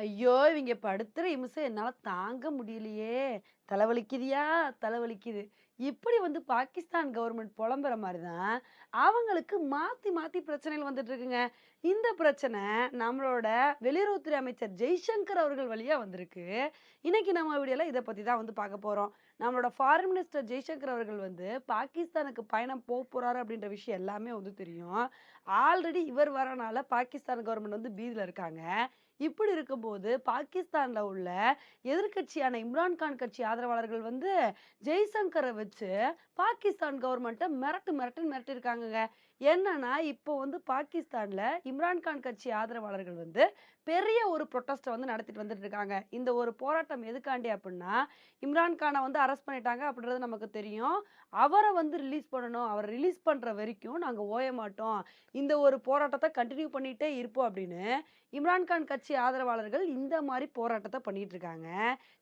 ஐயோ! இவங்க படுத்துகிற இம்சை என்னால் தாங்க முடியலையே! தலைவலிக்குதியா தலைவலிக்குது. இப்படி வந்து பாகிஸ்தான் கவர்மெண்ட் புலம்புற மாதிரி தான், அவங்களுக்கு மாற்றி மாற்றி பிரச்சனைகள் வந்துட்டு இருக்குங்க. இந்த பிரச்சனை நம்மளோட வெளியுறவுத்துறை அமைச்சர் ஜெய்சங்கர் அவர்கள் வழியாக வந்திருக்கு. இன்னைக்கு நம்ம வீடியோவில் இதை பற்றி தான் வந்து பார்க்க போகிறோம் நம்மளோட ஃபாரின் மினிஸ்டர் ஜெய்சங்கர் அவர்கள் வந்து பாகிஸ்தானுக்கு பயணம் போக போகிறாரு அப்படின்ற விஷயம் எல்லாமே வந்து தெரியும். ஆல்ரெடி இவர் வரனால பாகிஸ்தான் கவர்மெண்ட் வந்து பீதியில் இருக்காங்க. இப்படி இருக்கும்போது பாகிஸ்தானில் உள்ள எதிர்க்கட்சியான இம்ரான்கான் கட்சி ஆதரவாளர்கள் வந்து ஜெய்சங்கரை வச்சு பாகிஸ்தான் கவர்மெண்ட்டை மிரட்டு மிரட்டுன்னு மிரட்டியிருக்காங்கங்க. என்னன்னா, இப்போ வந்து பாகிஸ்தான்ல இம்ரான்கான் கட்சி ஆதரவாளர்கள் வந்து பெரிய ஒரு ப்ரொட்டஸ்ட்டை வந்து நடத்திட்டு வந்துட்டு இருக்காங்க. இந்த ஒரு போராட்டம் எதுக்காண்டி அப்படின்னா இம்ரான்கானை வந்து அரெஸ்ட் பண்ணிட்டாங்க அப்படின்றது நமக்கு தெரியும். அவரை வந்து ரிலீஸ் பண்ணணும். அவரை ரிலீஸ் பண்ணுற வரைக்கும் நாங்கள் ஓய மாட்டோம். இந்த ஒரு போராட்டத்தை கண்டினியூ பண்ணிகிட்டே இருப்போம் அப்படின்னு இம்ரான்கான் கட்சி ஆதரவாளர்கள் இந்த மாதிரி போராட்டத்தை பண்ணிட்டு இருக்காங்க.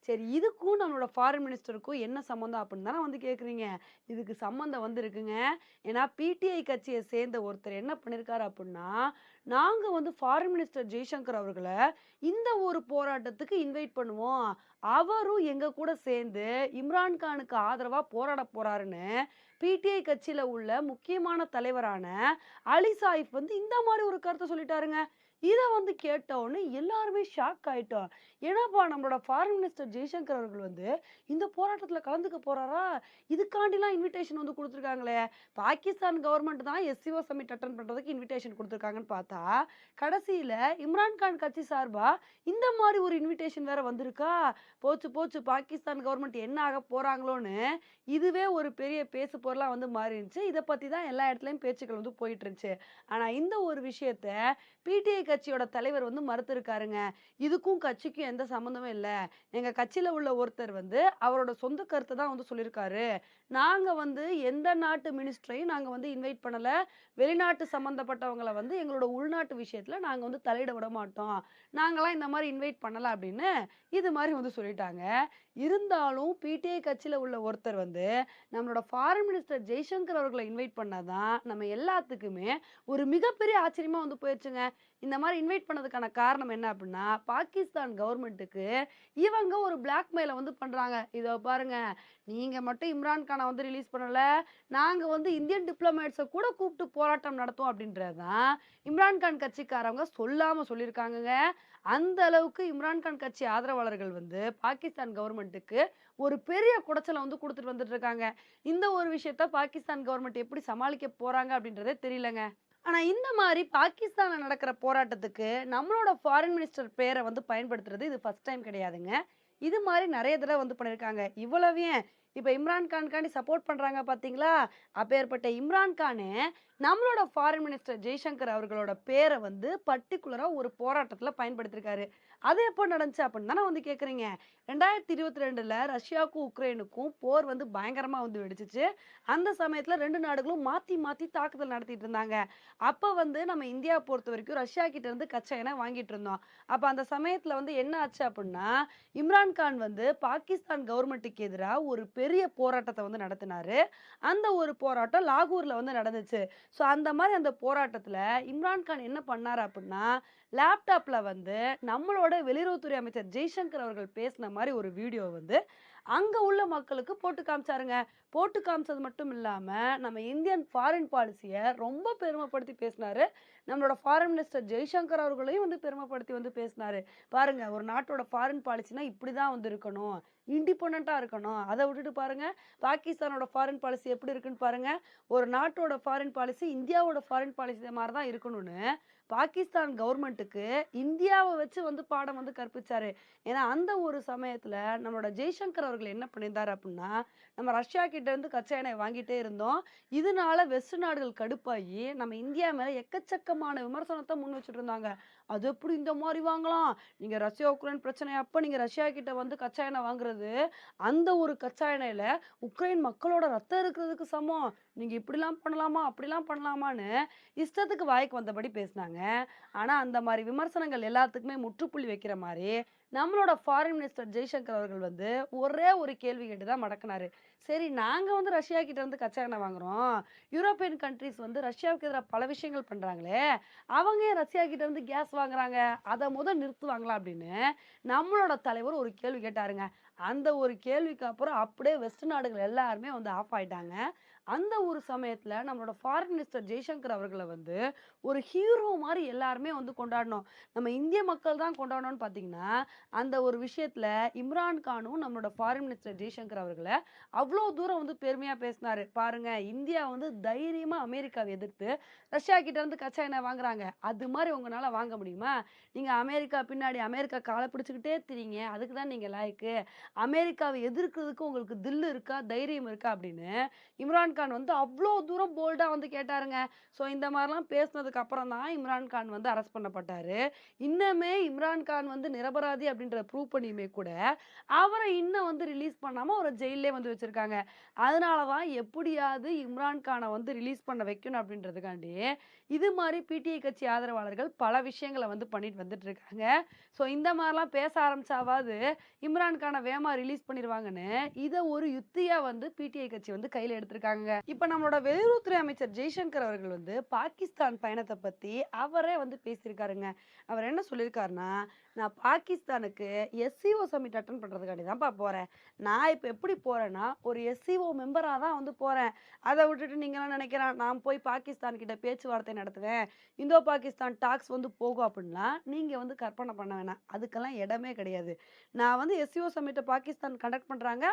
சரி இதுக்கும் நம்மளோட ஃபாரின் மினிஸ்டருக்கும் என்ன சம்மந்தம் அப்படின்னு தானே வந்து கேட்குறீங்க. இதுக்கு சம்மந்தம் வந்து இருக்குங்க. ஏன்னா பிடிஐ கட்சியை சேர்ந்த ஒருத்தர் என்ன பண்ணியிருக்காரு அப்படின்னா நாங்கள் வந்து ஃபாரின் மினிஸ்டர் ஜெய்சங்கர் அவர்களை இந்த ஒரு போராட்டத்துக்கு இன்வைட் பண்ணுவோம். அவரும் எங்கள் கூட சேர்ந்து இம்ரான் கானுக்கு போராட போகிறாருன்னு பிடிஐ கட்சியில் உள்ள முக்கியமான தலைவரான அலி சாயிஃப் வந்து இந்த மாதிரி ஒரு கருத்தை சொல்லிட்டாருங்க. இதை வந்து கேட்டவுடனே எல்லாருமே ஷாக் ஆயிட்டோம். ஏன்னாப்பா நம்மளோட ஃபாரின் மினிஸ்டர் ஜெய்சங்கர் அவர்கள் வந்து இந்த போராட்டத்தில் கலந்துக்க போறாரா? இதுக்காண்டிலாம் இன்விடேஷன் வந்து கொடுத்துருக்காங்களே பாகிஸ்தான் கவர்மெண்ட் தான் எஸ்சிஓ சமிட் அட்டன் பண்ணுறதுக்கு இன்விடேஷன் கொடுத்துருக்காங்கன்னு பார்த்தா, கடைசியில் இம்ரான் கான் கட்சி சார்பாக இந்த மாதிரி ஒரு இன்விடேஷன் வேற வந்திருக்கா? போச்சு போச்சு பாகிஸ்தான் கவர்மெண்ட் என்ன ஆக போகிறாங்களோன்னு இதுவே ஒரு பெரிய பேசு பொருளாக வந்து மாறிருந்துச்சு. இதை பற்றி தான் எல்லா இடத்துலையும் பேச்சுக்கள் வந்து போயிட்டு இருந்துச்சு. ஆனால் இந்த ஒரு விஷயத்த பிடிஐ கட்சியோட தலைவர் வந்து மறுத்திருக்காருங்க. இதுக்கும் கட்சிக்கும் எந்த சம்மந்தமும் இல்லை எங்கள் கட்சியில் உள்ள ஒருத்தர் வந்து அவரோட சொந்த கருத்தை தான் வந்து சொல்லியிருக்காரு. நாங்கள் வந்து எந்த நாட்டு மினிஸ்டரையும் நாங்கள் வந்து இன்வைட் பண்ணல. வெளிநாட்டு சம்மந்தப்பட்டவங்களை வந்து எங்களோட உள்நாட்டு விஷயத்தில் நாங்கள் வந்து தலையிட விட மாட்டோம். நாங்களாம் இந்த மாதிரி இன்வைட் பண்ணலை அப்படின்னு இது மாதிரி வந்து சொல்லிட்டாங்க. இருந்தாலும் பிடிஐ கட்சியில் உள்ள ஒருத்தர் வந்து நம்மளோட ஃபாரின் மினிஸ்டர் ஜெய்சங்கர் அவர்களை இன்வைட் பண்ணாதான் நம்ம எல்லாத்துக்குமே ஒரு மிகப்பெரிய ஆச்சரியமாக வந்து போயிடுச்சுங்க இந்த மாதிரி இன்வைட் பண்ணதுக்கான காரணம் என்ன அப்படின்னா பாகிஸ்தான் கவர்மெண்ட்டுக்கு இவங்க ஒரு பிளாக்மெயிலை வந்து பண்ணுறாங்க இதை பாருங்க, நீங்கள் மட்டும் இம்ரான்கானை வந்து ரிலீஸ் பண்ணலை நாங்கள் வந்து இந்தியன் டிப்ளமேட்ஸை கூட கூப்பிட்டு போராட்டம் நடத்துவோம் அப்படின்றது தான் இம்ரான்கான் கட்சிக்காரவங்க சொல்லாமல் சொல்லியிருக்காங்கங்க. அந்த அளவுக்கு இம்ரான்கான் கட்சி ஆதரவாளர்கள் வந்து பாகிஸ்தான் கவர்மெண்ட்டுக்கு ஒரு பெரிய குடைச்சலை வந்து கொடுத்துட்டு வந்துட்டு இருக்காங்க. இந்த ஒரு விஷயத்த பாகிஸ்தான் கவர்மெண்ட் எப்படி சமாளிக்க போகிறாங்க அப்படின்றதே தெரியலங்க. ஆனா இந்த மாதிரி பாகிஸ்தான்ல நடக்கிற போராட்டத்துக்கு நம்மளோட ஃபாரின் மினிஸ்டர் பேரை வந்து பயன்படுத்துறது இது ஃபர்ஸ்ட் டைம் கிடையாதுங்க. இது மாதிரி நிறைய தடவை வந்து பண்ணியிருக்காங்க. இவ்வளவு ஏன், இப்போ இம்ரான் கான்காண்டி சப்போர்ட் பண்ணுறாங்க பார்த்தீங்களா? அப்பேற்பட்ட இம்ரான்கானு நம்மளோட ஃபாரின் மினிஸ்டர் ஜெய்சங்கர் அவர்களோட பேரை வந்து பர்டிகுலராக ஒரு போராட்டத்தில் பயன்படுத்தியிருக்காரு. அது எப்போ நடந்துச்சு அப்படின்னு தானே வந்து கேட்குறீங்க. 2022ல ரஷ்யாவுக்கும், உக்ரைனுக்கும் போர் வந்து பயங்கரமாக வந்து வெடிச்சிச்சு அந்த சமயத்தில் ரெண்டு நாடுகளும் மாற்றி மாற்றி தாக்குதல் நடத்திட்டு இருந்தாங்க. அப்போ வந்து நம்ம இந்தியா பொறுத்த வரைக்கும் ரஷ்யா கிட்டேருந்து கச்சா எண்ணெய் வாங்கிட்டு இருந்தோம். அப்போ அந்த சமயத்தில் வந்து என்ன ஆச்சு அப்படின்னா இம்ரான் கான் வந்து பாகிஸ்தான் கவர்மெண்ட்டுக்கு எதிராக ஒரு பெரிய போராட்டத்தை வந்து நடத்தினாரு. அந்த ஒரு போராட்டம் லாகூர்ல வந்து நடந்துச்சு. ஸோ அந்த மாதிரி அந்த போராட்டத்தில் இம்ரான்கான் என்ன பண்ணார் அப்படின்னா லேப்டாப்ல வந்து நம்மளோட வெளியுறவுத்துறை அமைச்சர் ஜெய்சங்கர் அவர்கள் பேசின மாதிரி ஒரு வீடியோ வந்து அங்கே உள்ள மக்களுக்கு போட்டு காமிச்சாருங்க. போட்டு காமிச்சது மட்டும் இல்லாமல் நம்ம இந்தியன் ஃபாரின் பாலிசியை ரொம்ப பெருமைப்படுத்தி பேசினாரு. நம்மளோட ஃபாரின் மினிஸ்டர் ஜெய்சங்கர் அவர்களையும் வந்து பெருமைப்படுத்தி வந்து பேசினாரு. பாருங்க ஒரு நாட்டோட ஃபாரின் பாலிசினா இப்படிதான் வந்து இருக்கணும். இண்டிபெண்ட்டாக இருக்கணும். அதை விட்டுட்டு பாருங்க, பாகிஸ்தானோட ஃபாரின் பாலிசி எப்படி இருக்குன்னு பாருங்க. ஒரு நாட்டோட ஃபாரின் பாலிசி இந்தியாவோட ஃபாரின் பாலிசி மாதிரி தான் இருக்கணும்னு, பாகிஸ்தான் கவர்மெண்ட்டுக்கு இந்தியாவை வச்சு வந்து பாடம் வந்து கற்பிச்சாரு. ஏன்னா அந்த ஒரு சமயத்தில் நம்மளோட ஜெய்சங்கர் அவர்கள் என்ன பண்ணியிருந்தார் அப்படின்னா நம்ம ரஷ்யா கிட்ட இருந்து கச்சா எண்ணெய் வாங்கிட்டே இருந்தோம். இதனால வெஸ்ட் நாடுகள் கடுப்பாயி நம்ம இந்தியா மேலே எக்கச்சக்கமான விமர்சனத்தை முன் வச்சுட்டு இருந்தாங்க. அது எப்படி இந்த மாதிரி வாங்கலாம்? நீங்கள் ரஷ்யா, உக்ரைன் பிரச்சனை அப்போ நீங்கள் ரஷ்யா கிட்ட வந்து கச்சா எண்ணெய் வாங்குறது, அந்த ஒரு கச்சா எண்ணெயில் உக்ரைன் மக்களோட ரத்தம் இருக்கிறதுக்கு சமம். நீங்கள் இப்படிலாம் பண்ணலாமா? அப்படிலாம் பண்ணலாமான்னு இஷ்டத்துக்கு வாய்க்கு வந்தபடி பேசினாங்க. ஆனால் அந்த மாதிரி விமர்சனங்கள் எல்லாத்துக்குமே முற்றுப்புள்ளி வைக்கிற மாதிரி நம்மளோட ஃபாரின் மினிஸ்டர் ஜெய்சங்கர் அவர்கள் வந்து ஒரே ஒரு கேள்வி கேட்டு தான் மடக்குனாரு. சரி நாங்கள் வந்து ரஷ்யா கிட்ட இருந்து கச்சா எண்ணெய் வாங்குறோம். யூரோப்பியன் கண்ட்ரீஸ் வந்து ரஷ்யாவுக்கு எதிராக பல விஷயங்கள் பண்ணுறாங்களே அவங்க ஏன் ரஷ்யா கிட்ட இருந்து கேஸ் வாங்குறாங்க அதை முதல் நிறுத்துவாங்களா அப்படின்னு நம்மளோட தலைவர் ஒரு கேள்வி கேட்டாருங்க அந்த ஒரு கேள்விக்கு அப்புறம் அப்படியே வெஸ்ட் நாடுகள் எல்லாருமே வந்து ஆஃப் ஆயிட்டாங்க அந்த ஒரு சமயத்தில் நம்மளோட ஃபாரின் மினிஸ்டர் ஜெய்சங்கர் அவர்களை வந்து ஒரு ஹீரோ மாதிரி எல்லாருமே வந்து கொண்டாடணும். நம்ம இந்திய மக்கள் தான் கொண்டாடணும்னு பார்த்தீங்கன்னா அந்த ஒரு விஷயத்தில் இம்ரான் கானும் நம்மளோட ஃபாரின் மினிஸ்டர் ஜெய்சங்கர் அவர்களை அவ்வளோ தூரம் வந்து பெருமையாக பேசினார். பாருங்க இந்தியா வந்து தைரியமாக அமெரிக்காவை எதிர்த்து ரஷ்யா கிட்டேருந்து கச்சா எண்ணெய் வாங்குறாங்க. அது மாதிரி உங்களால் வாங்க முடியுமா? நீங்கள் அமெரிக்கா பின்னாடி அமெரிக்கா காலை பிடிச்சிக்கிட்டே திரிங்க அதுக்கு தான் நீங்கள் லாய்க்கு. அமெரிக்காவை எதிர்க்கிறதுக்கு உங்களுக்கு தில்லு இருக்கா? தைரியம் இருக்கா? அப்படின்னு இம்ரான் கான் வந்து அவ்வளோ தூரம் போல்டாக வந்து கேட்டாருங்க. ஸோ இந்த மாதிரிலாம் பேசினதுக்கு அப்புறம் தான் இம்ரான் கான் வந்து அரெஸ்ட் பண்ணப்பட்டார். இன்னமே இம்ரான் கான் வந்து நிரபராதி அப்படின்றத ப்ரூவ் பண்ணியுமே கூட அவரை இன்னும் வந்து ரிலீஸ் பண்ணாமல் அவரை ஜெயிலே வந்து வச்சுருக்காங்க. அதனால தான் எப்படியாவது இம்ரான் கானை வந்து ரிலீஸ் பண்ண வைக்கணும் அப்படின்றதுக்காண்டி இது மாதிரி பிடிஐ கட்சி ஆதரவாளர்கள் பல விஷயங்களை வந்து பண்ணிட்டு வந்துட்டு இருக்காங்க ஸோ இந்த மாதிரிலாம் பேச ஆரம்பிச்சாவது இம்ரான் கானை வேமா ரிலீஸ் பண்ணிடுவாங்கன்னு இதை ஒரு யுத்தியா வந்து பிடிஐ கட்சி வந்து கையில் எடுத்திருக்காங்க. இப்போ நம்மளோட வெளியுறவுத்துறை அமைச்சர் ஜெய்சங்கர் அவர்கள் வந்து பாகிஸ்தான் பயணத்தை பத்தி அவரே வந்து பேசியிருக்காருங்க. அவர் என்ன சொல்லியிருக்காருன்னா நான் பாகிஸ்தானுக்கு எஸ்சிஓ சமிட் அட்டன் பண்ணுறதுக்காண்டி தான்ப்பா போகிறேன் நான் இப்போ எப்படி போகிறேன்னா ஒரு எஸ்சிஓ மெம்பராக தான் வந்து போகிறேன் அதை விட்டுட்டு நீங்களாம் நினைக்கிறேன் நான் போய் பாகிஸ்தான் கிட்ட பேச்சுவார்த்தை நடத்துவேன் இந்தோ பாகிஸ்தான் டாக்ஸ் வந்து போகும் அப்படின்லாம் நீங்கள் வந்து கற்பனை பண்ண வேணாம். அதுக்கெல்லாம் இடமே கிடையாது. நான் வந்து எஸ்சிஓ சமிட்டை பாகிஸ்தான் கண்டக்ட் பண்ணுறாங்க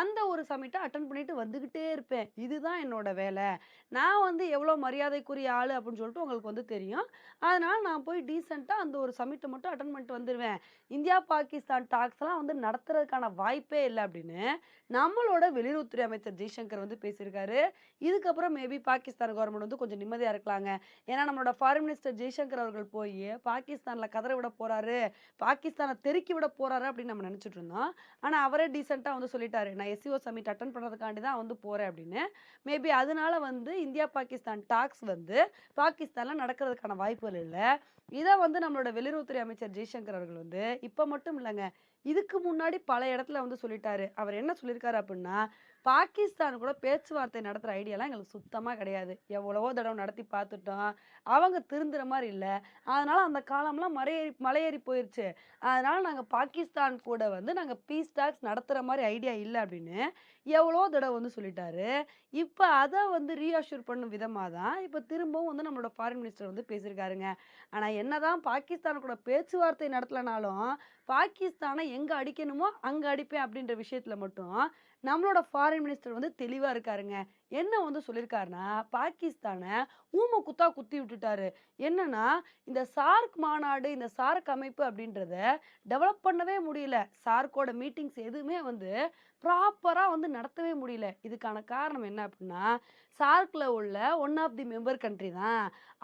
அந்த ஒரு சமிட்டை அட்டன் பண்ணிட்டு வந்துக்கிட்டே இருப்பேன். இதுதான் என்னோட வேலை. நான் வந்து எவ்வளோ மரியாதைக்குரிய ஆள் அப்படின்னு சொல்லிட்டு உங்களுக்கு வந்து தெரியும். அதனால் நான் போய் டீசெண்டாக அந்த ஒரு சமிட்டை மட்டும் அட்டன் பண்ணிட்டு வந்துடுவேன் இந்தியா பாகிஸ்தான் டாக்ஸ்லாம் வந்து நடத்துறதுக்கான வாய்ப்பே இல்லை அப்படின்னு நம்மளோட வெளியுறவுத்துறை அமைச்சர் ஜெய்சங்கர் வந்து பேசியிருக்காரு. இதுக்கப்புறம் மேபி பாகிஸ்தான் கவர்மெண்ட் வந்து கொஞ்சம் நிம்மதியாக இருக்கலாங்க. ஏன்னா நம்மளோட ஃபாரின் மினிஸ்டர் ஜெய்சங்கர் அவர்கள் போய் பாகிஸ்தானில் கதற விட போறாரு பாகிஸ்தானை தெருக்கி விட போறாரு அப்படின்னு நம்ம நினச்சிட்டு இருந்தோம். ஆனால் அவரே டீசெண்டாக வந்து சொல்லிட்டாரு நான் எஸ்சிஓ சமிட் அட்டன் பண்ணுறதுக்காண்டி தான் வந்து போகிறேன் அப்படின்னு. மேபி அதனால வந்து இந்தியா பாகிஸ்தான் டாக்ஸ் வந்து பாகிஸ்தானில் நடக்கிறதுக்கான வாய்ப்புகள் இல்லை. இதை வந்து நம்மளோட வெளியுறவுத்துறை அமைச்சர் ஜெய்சங்கர் அவர்கள் வந்து இப்போ மட்டும் இல்லைங்க இதுக்கு முன்னாடி பல இடத்துல வந்து சொல்லிட்டாரு. அவர் என்ன சொல்லியிருக்காரு அப்படின்னா பாகிஸ்தான் கூட பேச்சுவார்த்தை நடத்துகிற ஐடியாலாம் எங்களுக்கு சுத்தமாக கிடையாது. எவ்வளவோ தடவை நடத்தி பார்த்துட்டோம் அவங்க திருந்துற மாதிரி இல்லை. அதனால் அந்த காலம்லாம் மலையேறி மலையேறி போயிடுச்சு அதனால் நாங்கள் பாகிஸ்தான் கூட வந்து நாங்கள் பீஸ் டாக்ஸ் நடத்துகிற மாதிரி ஐடியா இல்லை அப்படின்னு எவ்வளோ தடவை வந்து சொல்லிட்டாரு. இப்போ அதை வந்து ரீஅஷ்யூர் பண்ணும் விதமாக தான் இப்போ திரும்பவும் வந்து நம்மளோட ஃபாரின் மினிஸ்டர் வந்து பேசியிருக்காருங்க. ஆனால் என்ன தான் பாகிஸ்தான் கூட பேச்சுவார்த்தை நடத்தலைனாலும் பாகிஸ்தானை எங்கே அடிக்கணுமோ அங்கே அடிப்பேன் அப்படின்ற விஷயத்தில் மட்டும் நம்மளோட ஃபாரின் மினிஸ்டர் வந்து தெளிவாக இருக்காருங்க. என்ன வந்து சொல்லியிருக்காருன்னா பாகிஸ்தானை ஊம குத்தா குத்தி விட்டுட்டாரு. என்னன்னா இந்த சார்க் மாநாடு இந்த சார்க் அமைப்பு அப்படின்றத டெவலப் பண்ணவே முடியல. சார்க்கோட மீட்டிங்ஸ் எதுவுமே வந்து ப்ராப்பராக வந்து நடத்தவே முடியல. இதுக்கான காரணம் என்ன அப்படின்னா சார்க்கில் உள்ள one of the member country தான்.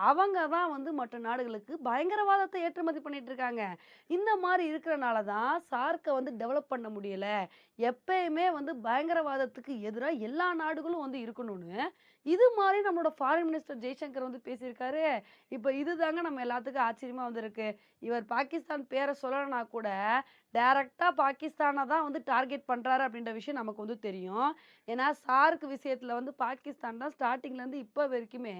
அவங்க தான் வந்து மற்ற நாடுகளுக்கு பயங்கரவாதத்தை ஏற்றுமதி பண்ணிட்டு இருக்காங்க. இந்த மாதிரி இருக்கிறனால தான் சார்க்கை வந்து டெவலப் பண்ண முடியல. எப்பயுமே வந்து பயங்கரவாதத்துக்கு எதிராக எல்லா நாடுகளும் வந்து இருக்கும் இருக்கணும்னு. இது மாதிரி நம்மளோட ஃபாரின் மினிஸ்டர் ஜெய்சங்கர் வந்து பேசியிருக்காரு. இப்போ இது தாங்க நம்ம எல்லாத்துக்கும் ஆச்சரியமாக வந்திருக்கு. இவர் பாகிஸ்தான் பேரை சொல்லலைனா கூட டைரக்டாக பாகிஸ்தானை தான் வந்து டார்கெட் பண்ணுறாரு அப்படின்ற விஷயம் நமக்கு வந்து தெரியும். ஏன்னா சார்க் விஷயத்தில் வந்து பாகிஸ்தான் தான் ஸ்டார்டிங்லேருந்து இப்போ வரைக்குமே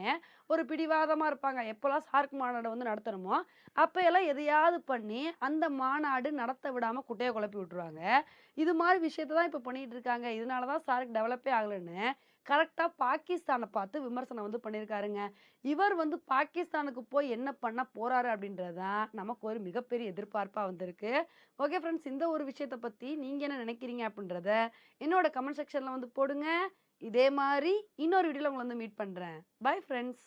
ஒரு பிடிவாதமாக இருப்பாங்க. எப்போல்லாம் சார்க் மாநாடு வந்து நடத்தணுமோ அப்போ எல்லாம் எதையாவது பண்ணி அந்த மாநாடு நடத்த விடாமல் குட்டையை குழப்பி விட்டுருவாங்க. இது மாதிரி விஷயத்தை தான் இப்போ பண்ணிகிட்டு இருக்காங்க. இதனால தான் சார்க் டெவலப்பே ஆகலைன்னு கரெக்டாக பாகிஸ்தானை பார்த்து விமர்சனம் வந்து பண்ணியிருக்காருங்க. இவர் வந்து பாகிஸ்தானுக்கு போய் என்ன பண்ண போகிறாரு அப்படின்றது தான் நமக்கு ஒரு மிகப்பெரிய எதிர்பார்ப்பாக வந்திருக்கு. ஓகே ஃப்ரெண்ட்ஸ் இந்த ஒரு விஷயத்தை பற்றி நீங்கள் என்ன நினைக்கிறீங்க அப்படின்றத என்னோட கமெண்ட் செக்ஷனில் வந்து போடுங்க. இதே மாதிரி இன்னொரு வீடியோவில் உங்களை வந்து மீட் பண்ணுறேன் பை ஃப்ரெண்ட்ஸ்